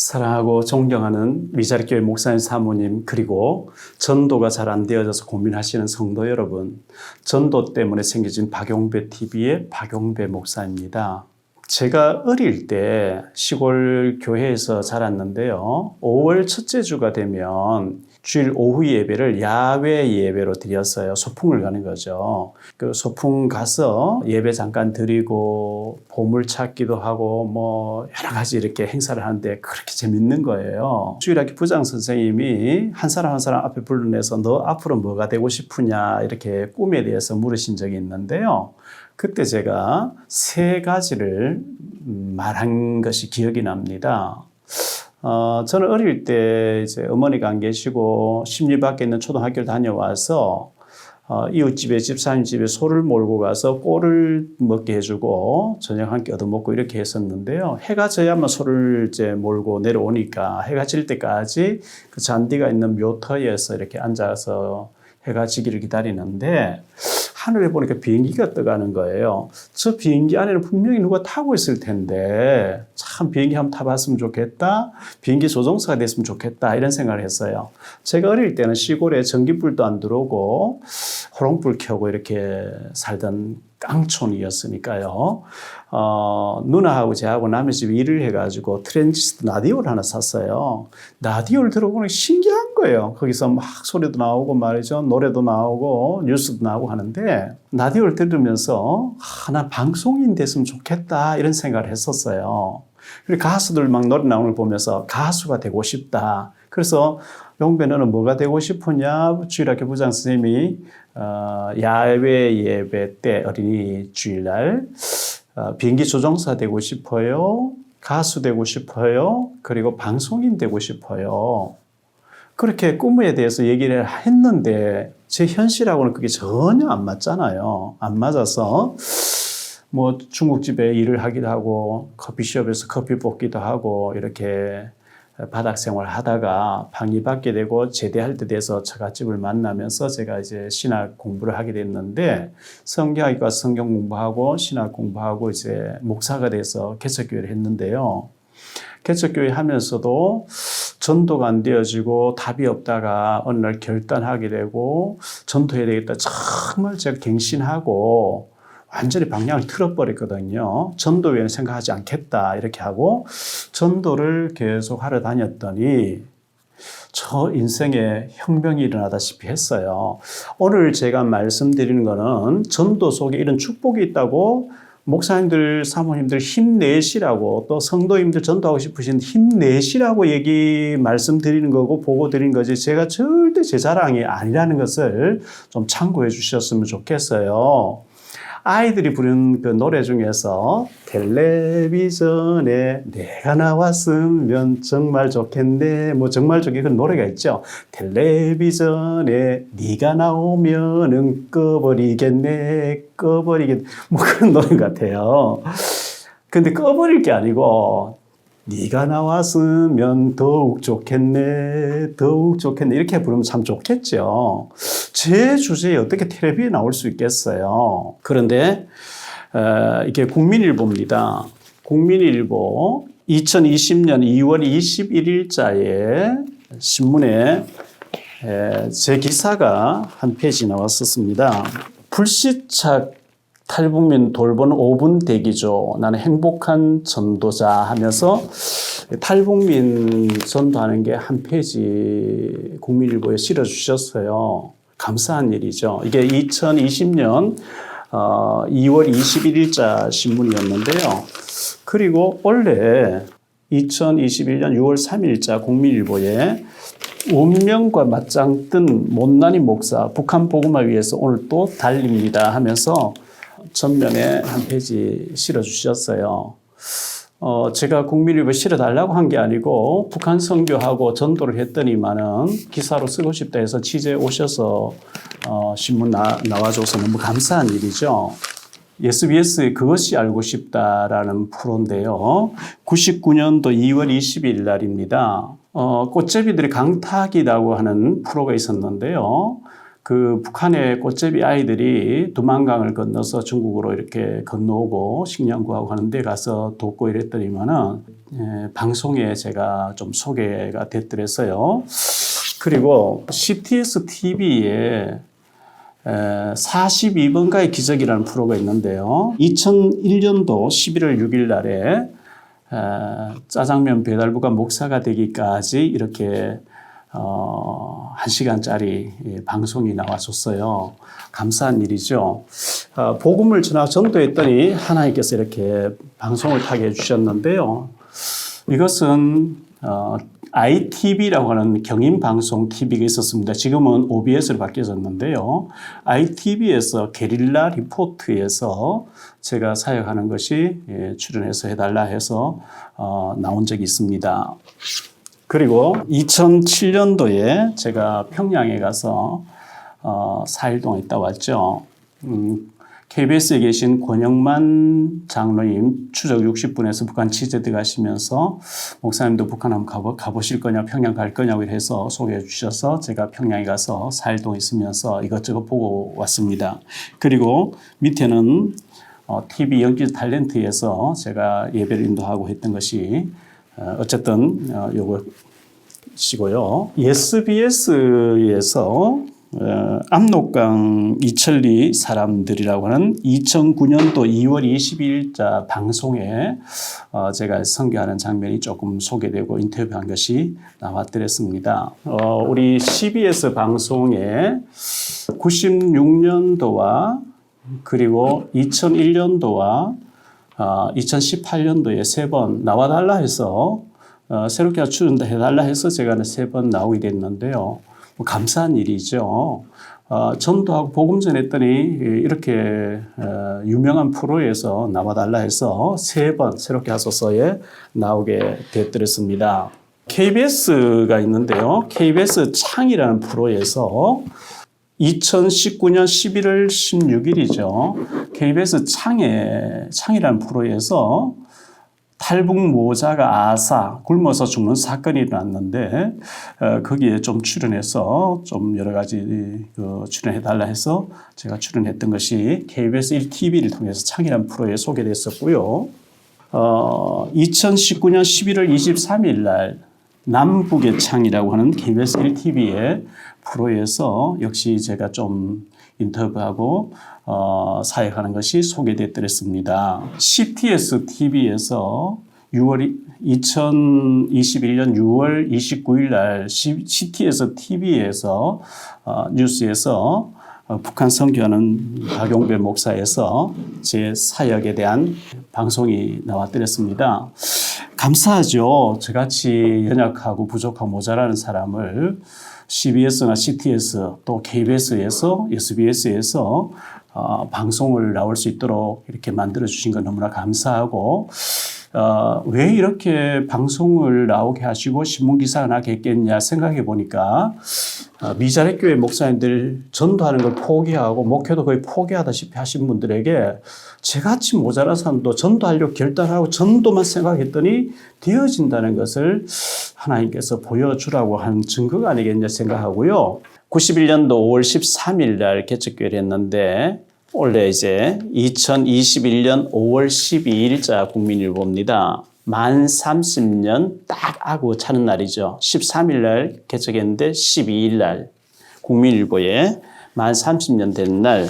사랑하고 존경하는 미자리 교회 목사님 사모님 그리고 전도가 잘 안 되어져서 고민하시는 성도 여러분 전도 때문에 생겨진 박용배 TV의 박용배 목사입니다. 제가 어릴 때 시골 교회에서 자랐는데요. 5월 첫째 주가 되면 주일 오후 예배를 야외 예배로 드렸어요. 소풍을 가는 거죠. 그 소풍 가서 예배 잠깐 드리고 보물 찾기도 하고 뭐 여러 가지 이렇게 행사를 하는데 그렇게 재밌는 거예요. 주일학교 부장 선생님이 한 사람 한 사람 앞에 불러내서 너 앞으로 뭐가 되고 싶으냐 이렇게 꿈에 대해서 물으신 적이 있는데요. 그때 제가 세 가지를 말한 것이 기억이 납니다. 어, 저는 어릴 때 이제 어머니가 안 계시고 십리 밖에 있는 초등학교를 다녀와서 어, 이웃집에 집사님 집에 소를 몰고 가서 꼴을 먹게 해주고 저녁 한 끼 얻어먹고 이렇게 했었는데요. 해가 져야만 소를 이제 몰고 내려오니까 해가 질 때까지 그 잔디가 있는 묘터에서 이렇게 앉아서 해가 지기를 기다리는데 하늘에 보니까 비행기가 떠가는 거예요. 저 비행기 안에는 분명히 누가 타고 있을 텐데 참 비행기 한번 타봤으면 좋겠다. 비행기 조종사가 됐으면 좋겠다. 이런 생각을 했어요. 제가 어릴 때는 시골에 전기불도 안 들어오고 호롱불 켜고 이렇게 살던 깡촌이었으니까요. 어, 누나하고 저하고 남의 집 일을 해가지고 트랜지스터 라디오를 하나 샀어요. 라디오를 들어보니 신기한 거예요. 거기서 막 소리도 나오고 말이죠. 노래도 나오고 뉴스도 나오고 하는데 라디오를 들으면서 하나 방송인 됐으면 좋겠다 이런 생각을 했었어요. 그리고 가수들 막 노래 나오는 걸 보면서 가수가 되고 싶다. 그래서 용배 너는 뭐가 되고 싶으냐? 주일학교 부장 선생님이 어, 야외 예배 때 어린이 주일날 어, 비행기 조종사 되고 싶어요. 가수 되고 싶어요. 그리고 방송인 되고 싶어요. 그렇게 꿈에 대해서 얘기를 했는데 제 현실하고는 그게 전혀 안 맞잖아요. 안 맞아서 뭐 중국집에 일을 하기도 하고 커피숍에서 커피 볶기도 하고 이렇게 바닥 생활 하다가 방이 받게 되고 제대할 때 돼서 처갓집을 만나면서 제가 이제 신학 공부를 하게 됐는데 성경학과 성경 공부하고 신학 공부하고 이제 목사가 돼서 개척교회를 했는데요. 개척교회 하면서도 전도가 안 되어지고 답이 없다가 어느 날 결단하게 되고 전도해야 되겠다. 정말 제가 갱신하고 완전히 방향을 틀어버렸거든요. 전도 외에는 생각하지 않겠다. 이렇게 하고 전도를 계속 하러 다녔더니 저 인생에 혁명이 일어나다시피 했어요. 오늘 제가 말씀드리는 거는 전도 속에 이런 축복이 있다고 목사님들, 사모님들 힘내시라고 또 성도님들 전도하고 싶으신 힘내시라고 얘기 말씀드리는 거고 보고 드리는 거지 제가 절대 제 자랑이 아니라는 것을 좀 참고해 주셨으면 좋겠어요. 아이들이 부르는 그 노래 중에서 텔레비전에 내가 나왔으면 정말 좋겠네. 뭐 정말 좋게 그 노래가 있죠. 텔레비전에 네가 나오면은 꺼버리겠네 꺼버리겠네. 뭐 그런 노래 같아요. 근데 꺼버릴 게 아니고 네가 나왔으면 더욱 좋겠네 더욱 좋겠네. 이렇게 부르면 참 좋겠죠 제 주제에 어떻게 텔레비에 나올 수 있겠어요 그런데 어, 이게 국민일보입니다 국민일보 2020년 2월 21일자에 신문에 에, 제 기사가 한 페이지 나왔었습니다 불시착 탈북민 돌보는 5분 대기죠. 나는 행복한 전도자 하면서 탈북민 전도하는 게 한 페이지 국민일보에 실어주셨어요. 감사한 일이죠. 이게 2020년 2월 21일자 신문이었는데요. 그리고 원래 2021년 6월 3일자 국민일보에 운명과 맞짱 뜬 못난이 목사 북한 복음화 위해서 오늘 또 달립니다 하면서 전면에 한 페이지 실어 주셨어요. 어, 제가 국민일보 실어달라고 한 게 아니고 북한 선교하고 전도를 했더니만은 기사로 쓰고 싶다 해서 취재 오셔서 어, 신문 나, 나와줘서 너무 감사한 일이죠. SBS의 그것이 알고 싶다라는 프로인데요. 99년도 2월 20일 날입니다. 어, 꽃제비들의 강타기라고 하는 프로가 있었는데요. 그 북한의 꽃제비 아이들이 두만강을 건너서 중국으로 이렇게 건너오고 식량 구하고 하는 데 가서 돕고 이랬더니만은 예, 방송에 제가 좀 소개가 됐더랬어요. 그리고 CTS TV에 42번가의 기적이라는 프로가 있는데요. 2001년도 11월 6일 날에 에, 짜장면 배달부가 목사가 되기까지 이렇게 어, 한 시간짜리 예, 방송이 나왔었어요. 감사한 일이죠. 어, 복음을 전하 전도했더니 하나님께서 이렇게 방송을 타게 해주셨는데요. 이것은 어, ITV라고 하는 경인방송 TV가 있었습니다. 지금은 OBS로 바뀌어졌는데요. ITV에서 게릴라 리포트에서 제가 사역하는 것이 예, 출연해서 해달라 해서 어, 나온 적이 있습니다. 그리고 2007년도에 제가 평양에 가서 어, 4일 동안 있다 왔죠. 음, KBS에 계신 권영만 장로님 추적 60분에서 북한 취재 들어가시면서 목사님도 북한 한번 가보, 가보 실 거냐 평양 갈 거냐고 해서 소개해 주셔서 제가 평양에 가서 4일 동안 있으면서 이것저것 보고 왔습니다. 그리고 밑에는 어, TV 연기 탤런트에서 제가 예배를 인도하고 했던 것이 어, 어쨌든 어, 요거 시고요. SBS에서 어, 압록강 이천리 사람들이라고 하는 2009년도 2월 22일자 방송에 어, 제가 선교하는 장면이 조금 소개되고 인터뷰한 것이 나왔더랬습니다. 어, 우리 CBS 방송에 96년도와 그리고 2001년도와 2018년도에 세 번 나와 달라 해서 어, 새롭게 출연해 달라 해서 제가 세 번 나오게 됐는데요. 뭐 감사한 일이죠. 어, 전도하고 복음 전했더니 이렇게 어, 유명한 프로에서 나와달라 해서 세 번 새롭게 하소서에 나오게 됐더랬습니다. KBS가 있는데요. KBS 창이라는 프로에서 2019년 11월 16일이죠. KBS 창에, 창이라는 프로에서 탈북 모자가 아사 굶어서 죽는 사건이 일어났는데 어, 거기에 좀 출연해서 좀 여러 가지 그 출연해 달라 해서 제가 출연했던 것이 KBS 1TV를 통해서 창이라는 프로에 소개됐었고요. 어, 2019년 11월 23일 날 남북의 창이라고 하는 KBS 1TV의 프로에서 역시 제가 좀 인터뷰하고 어, 사역하는 것이 소개됐더랬습니다. CTS TV에서 6월 2021년 6월 29일 날 CTS TV에서 어, 뉴스에서 어, 북한 선교하는 박용배 목사에서 제 사역에 대한 방송이 나왔더랬습니다. 감사하죠. 저같이 연약하고 부족하고 모자라는 사람을 CBS나 CTS 또 KBS에서 SBS에서 어, 방송을 나올 수 있도록 이렇게 만들어 주신 건 너무나 감사하고 어, 왜 이렇게 방송을 나오게 하시고 신문 기사가 나게 했겠냐 생각해 보니까 어, 미자렉 교회 목사님들 전도하는 걸 포기하고 목회도 거의 포기하다시피 하신 분들에게 저같이 모자란 사람도 전도하려고 결단하고 전도만 생각했더니 되어진다는 것을 하나님께서 보여주라고 한 증거가 아니겠냐 생각하고요. 91년도 5월 13일 날 개척교회를 했는데 올해 이제 2021년 5월 12일자 국민일보입니다. 만 30년 딱 하고 차는 날이죠. 13일 날 개척했는데 12일 날 국민일보에 만 30년 된 날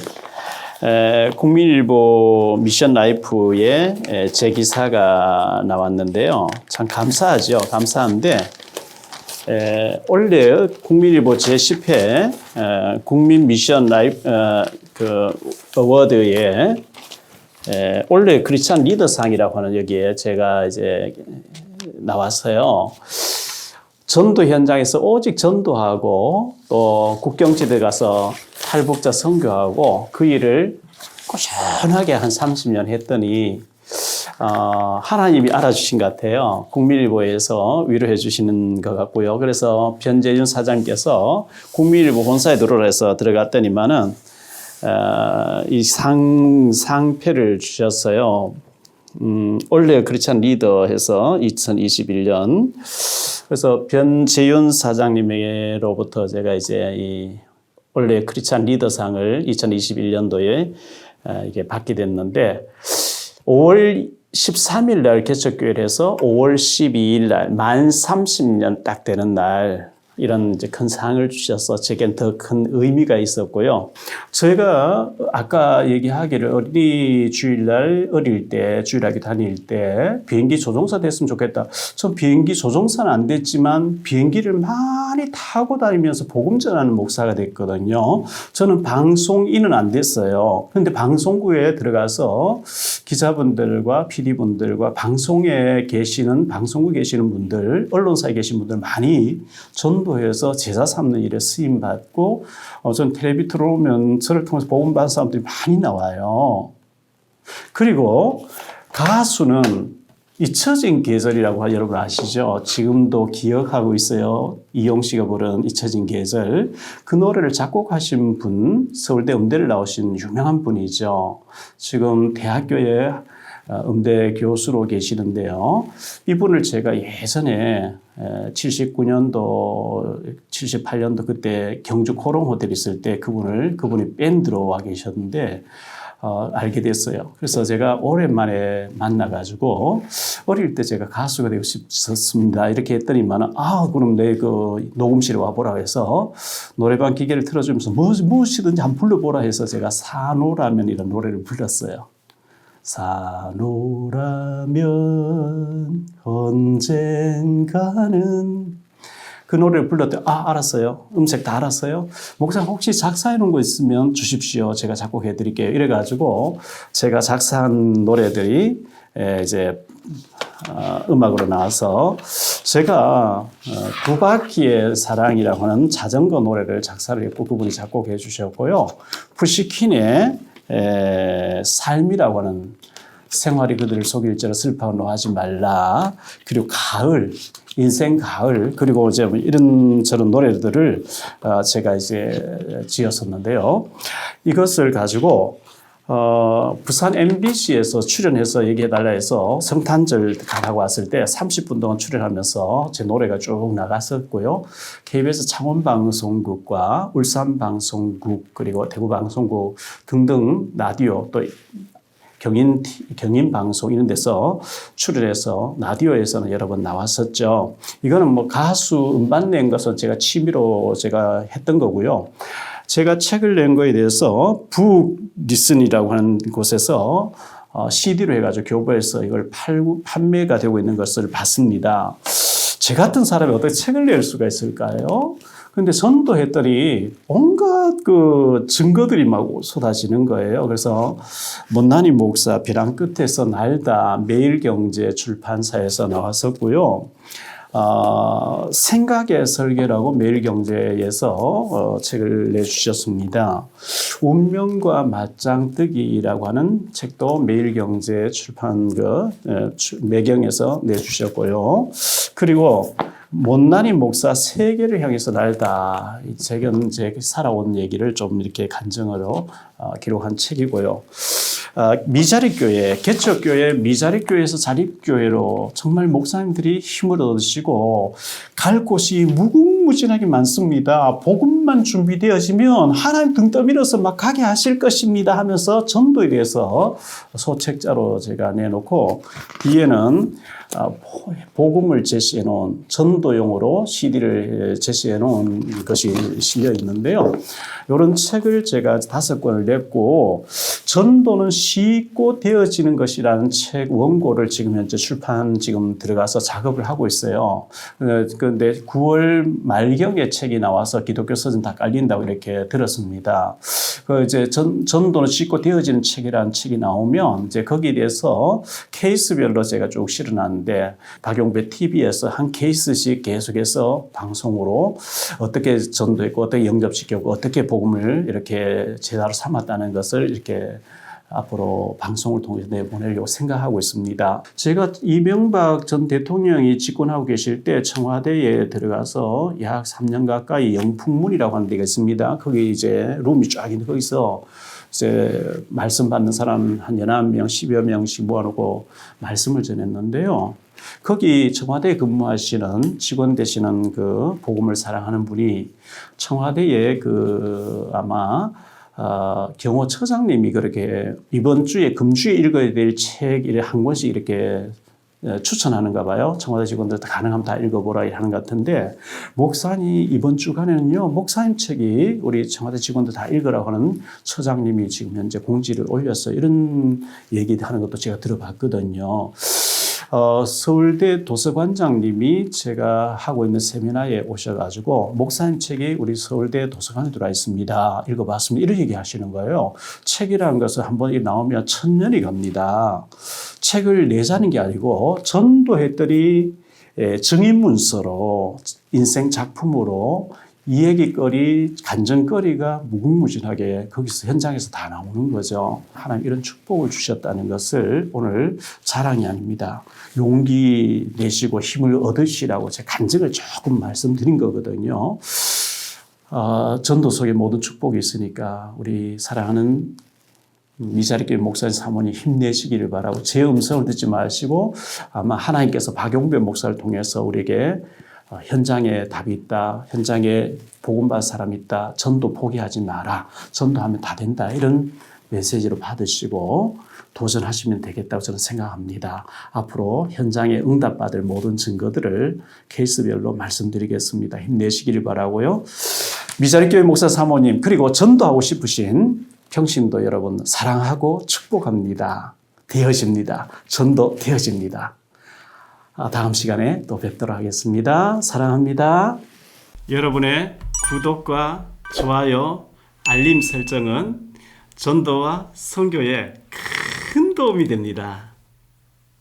국민일보 미션 라이프에 제 기사가 나왔는데요. 참 감사하죠. 감사한데 에, 원래 국민일보 제10회 국민 미션 라이프 어, 그 어워드에 에, 원래 크리스찬 리더상이라고 하는 여기에 제가 이제 나왔어요. 전도 현장에서 오직 전도하고 또 국경지대 가서 탈북자 선교하고 그 일을 꾸준하게 한 30년 했더니 어, 하나님이 알아주신 것 같아요. 국민일보에서 위로해 주시는 것 같고요. 그래서 변재윤 사장께서 국민일보 본사에 들어오라 해서 들어갔더니만은 어, 이 상, 상패를 주셨어요. 음, 원래 크리스찬 리더 해서 2021년. 그래서 변재윤 사장님에게로부터 제가 이제 이 원래 크리스찬 리더상을 2021년도에 어, 이게 받게 됐는데 5월 13일 날 개척교회를 해서 5월 12일 날 만 30년 딱 되는 날 이런 이제 큰 상을 주셔서 제겐 더 큰 의미가 있었고요. 저희가 아까 얘기하기를 어린이 주일날 어릴 때 주일학교 다닐 때 비행기 조종사 됐으면 좋겠다. 전 비행기 조종사는 안 됐지만 비행기를 많이 타고 다니면서 복음 전하는 목사가 됐거든요. 저는 방송인은 안 됐어요. 그런데 방송국에 들어가서 기자분들과 PD분들과 방송에 계시는 방송국에 계시는 분들, 언론사에 계신 분들 많이 전 도해서 제자 삼는 일에 쓰임 받고 어, 전 텔레비 들어오면 저를 통해서 복음 받은 사람들이 많이 나와요. 그리고 가수는 잊혀진 계절이라고 여러분 아시죠? 지금도 기억하고 있어요. 이용 씨가 부른 잊혀진 계절. 그 노래를 작곡하신 분, 서울대 음대를 나오신 유명한 분이죠. 지금 대학교에 어, 음대 교수로 계시는데요. 이분을 제가 예전에 79년도, 78년도 그때 경주 코롱 호텔 있을 때 그분을, 그분이 밴드로 와 계셨는데, 어, 알게 됐어요. 그래서 제가 오랜만에 만나가지고 어릴 때 제가 가수가 되고 싶었습니다. 이렇게 했더니만 아 그럼 내 그 녹음실에 와보라 해서 노래방 기계를 틀어주면서 뭐, 무엇이든지 한번 불러보라 해서 제가 사노라면 이런 노래를 불렀어요. 사노라면 언젠가는 그 노래를 불렀더니 아 알았어요. 음색 다 알았어요. 목사 혹시 작사해 놓은 거 있으면 주십시오. 제가 작곡해 드릴게요. 이래 가지고 제가 작사한 노래들이 에, 이제 어, 음악으로 나와서 제가 어, 두 바퀴의 사랑이라고 하는 자전거 노래를 작사를 했고 그분이 작곡해 주셨고요. 푸시킨의 에, 삶이라고 하는 생활이 그들을 속일지라 슬퍼하노 하지 말라. 그리고 가을, 인생 가을, 그리고 이제 뭐 이런 저런 노래들을 어, 제가 이제 지었었는데요. 이것을 가지고 어, 부산 MBC에서 출연해서 얘기해달라 해서 성탄절 가라고 왔을 때 30분 동안 출연하면서 제 노래가 쭉 나갔었고요. KBS 창원방송국과 울산방송국 그리고 대구방송국 등등 라디오 또 경인 경인 방송 이런 데서 출연해서 라디오에서는 여러 번 나왔었죠. 이거는 뭐 가수 음반 낸 것은 제가 취미로 제가 했던 거고요. 제가 책을 낸 거에 대해서 북리슨이라고 하는 곳에서 어, CD로 해가지고 교보에서 이걸 팔고 판매가 되고 있는 것을 봤습니다. 제 같은 사람이 어떻게 책을 낼 수가 있을까요? 근데 전도했더니 온갖 그 증거들이 막 쏟아지는 거예요. 그래서 못난이 목사 벼랑 끝에서 날다 매일경제 출판사에서 나왔었고요. 어, 생각의 설계라고 매일경제에서 어, 책을 내주셨습니다. 운명과 맞짱뜨기라고 하는 책도 매일경제 출판 그 에, 매경에서 내주셨고요. 그리고 못난이 목사 세계를 향해서 날다. 이 책은 제 살아온 얘기를 좀 이렇게 간증으로 어, 기록한 책이고요. 어, 미자립교회, 개척 교회, 미자립교회에서 자립 교회로 정말 목사님들이 힘을 얻으시고 갈 곳이 무궁무진하게 많습니다. 복음 만 준비되어지면 하나님 등 떠밀어서 막 가게 하실 것입니다 하면서 전도에 대해서 소책자로 제가 내놓고 뒤에는 어, 복음을 제시해 놓은 전도용으로 CD를 제시해 놓은 것이 실려 있는데요. 이런 책을 제가 다섯 권을 냈고 전도는 쉽고 되어지는 것이라는 책 원고를 지금 현재 출판 지금 들어가서 작업을 하고 있어요. 그런데 9월 말경에 책이 나와서 기독교 서 전다 깔린다고 이렇게 들었습니다. 그 이제 전, 전도는 쉽고 되어지는 책이라는 책이 나오면 이제 거기에 대해서 케이스별로 제가 쭉 실어놨는데 박용배 TV에서 한 케이스씩 계속해서 방송으로 어떻게 전도했고 어떻게 영접시켰고 어떻게 복음을 이렇게 제자로 삼았다는 것을 이렇게 앞으로 방송을 통해서 내보내려고 생각하고 있습니다. 제가 이명박 전 대통령이 집권하고 계실 때 청와대에 들어가서 약 3년 가까이 영풍문이라고 하는 데가 있습니다. 거기 이제 룸이 쫙 있는데 거기서 이제 말씀 받는 사람 한 열한 명, 십여 명씩 모아놓고 말씀을 전했는데요. 거기 청와대에 근무하시는 직원 되시는 그 복음을 사랑하는 분이 청와대에 그 아마 어, 경호처장님이 그렇게 이번 주에 금주에 읽어야 될책한 권씩 이렇게 어, 추천하는가 봐요. 청와대 직원들 가능하면 다 읽어보라 하는 것 같은데 목사님 이번 주간에는요 목사님 책이 우리 청와대 직원들 다 읽으라고 하는 처장님이 지금 현재 공지를 올렸어요. 이런 얘기 하는 것도 제가 들어봤거든요. 어, 서울대 도서관장님이 제가 하고 있는 세미나에 오셔가지고 목사님 책이 우리 서울대 도서관에 들어와 있습니다. 읽어봤습니다. 이런 얘기 하시는 거예요. 책이라는 것은 한번 나오면 천 년이 갑니다. 책을 내자는 게 아니고 전도했더니 예, 증인 문서로 인생 작품으로 이야기거리, 간증거리가 무궁무진하게 거기서 현장에서 다 나오는 거죠. 하나님 이런 축복을 주셨다는 것을 오늘 자랑이 아닙니다. 용기 내시고 힘을 얻으시라고 제가 간증을 조금 말씀드린 거거든요. 어, 전도 속에 모든 축복이 있으니까 우리 사랑하는 미자리교회 목사님 사모님 힘내시기를 바라고 제 음성을 듣지 마시고 아마 하나님께서 박용배 목사를 통해서 우리에게 어, 현장에 답이 있다. 현장에 복음받을 사람이 있다. 전도 포기하지 마라. 전도하면 다 된다. 이런 메시지로 받으시고 도전하시면 되겠다고 저는 생각합니다. 앞으로 현장에 응답받을 모든 증거들을 케이스별로 말씀드리겠습니다. 힘내시기를 바라고요. 미자리교회 목사 사모님 그리고 전도하고 싶으신 평신도 여러분 사랑하고 축복합니다. 되어집니다. 전도 되어집니다. 아, 다음 시간에 또 뵙도록 하겠습니다. 사랑합니다. 여러분의 구독과 좋아요, 알림 설정은 전도와 선교에 큰 도움이 됩니다.